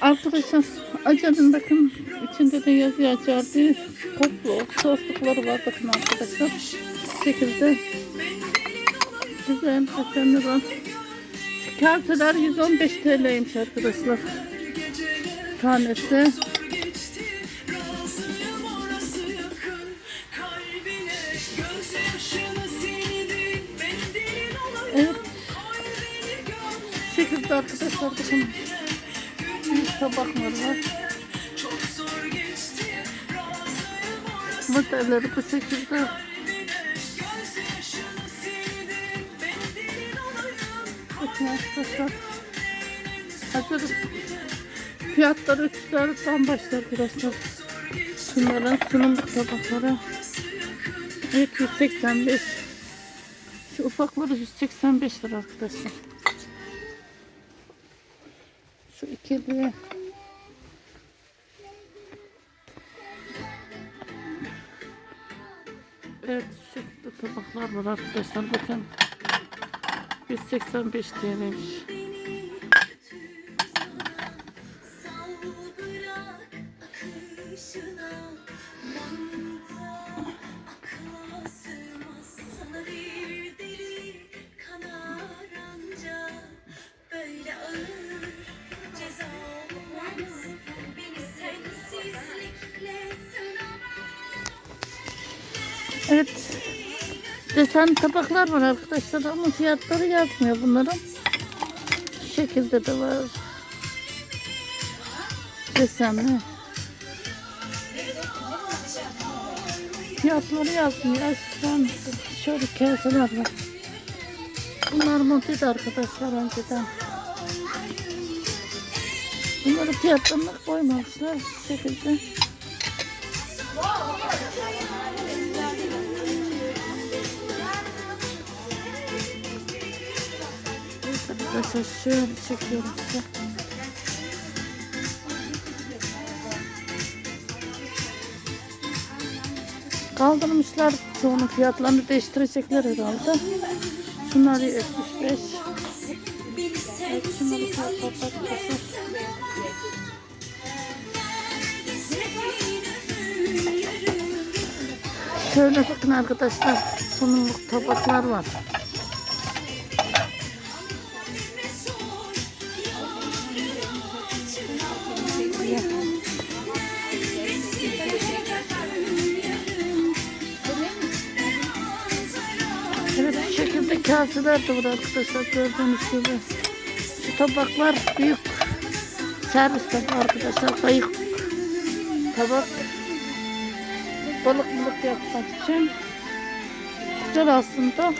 Arkadaşlar acarın bakın içinde de yazıyor acar diye toplu soslukları var bakın arkadaşlar. Bu şekilde güzel desenli var. Kaseler 115 TL'ymiş arkadaşlar. Tanesi. Evet. Şekilde arkadaşlar bakın. Büyük tabaklar var. Modelleri bu şekilde. Bakın arkadaşlar. Hazır. Fiyatları 300 liradan başlar arkadaşlar. Şunların sunumluk tabakları. Evet 185. Şu ufakları 185 lira arkadaşlar. Şu ikili. Evet şekilde tabaklar var arkadaşlar. Bakın 185 TL'ymiş. Evet. Desen tabaklar var arkadaşlar ama fiyatları yazmıyor bunların. Şu şekilde de var. Desenli. Fiyatları yazmıyor. Eskiden şöyle kaseler var. Bunlar montuydu arkadaşlar önceden. Bunları fiyatlarını koymamışlar şu şekilde. Arkadaşlar şöyle çekiyorum size. Kaldırmışlar çoğunun fiyatlarını değiştirecekler herhalde. Şunlar 75. Evet, şunları fiyatlar. Şöyle bakın arkadaşlar sunumluk tabaklar var. Kaseler de var arkadaşlar gördüğünüz gibi. Şu tabaklar büyük. Servis tabağı arkadaşlar kayık tabak. Balık balık yapmak için. Güzel aslında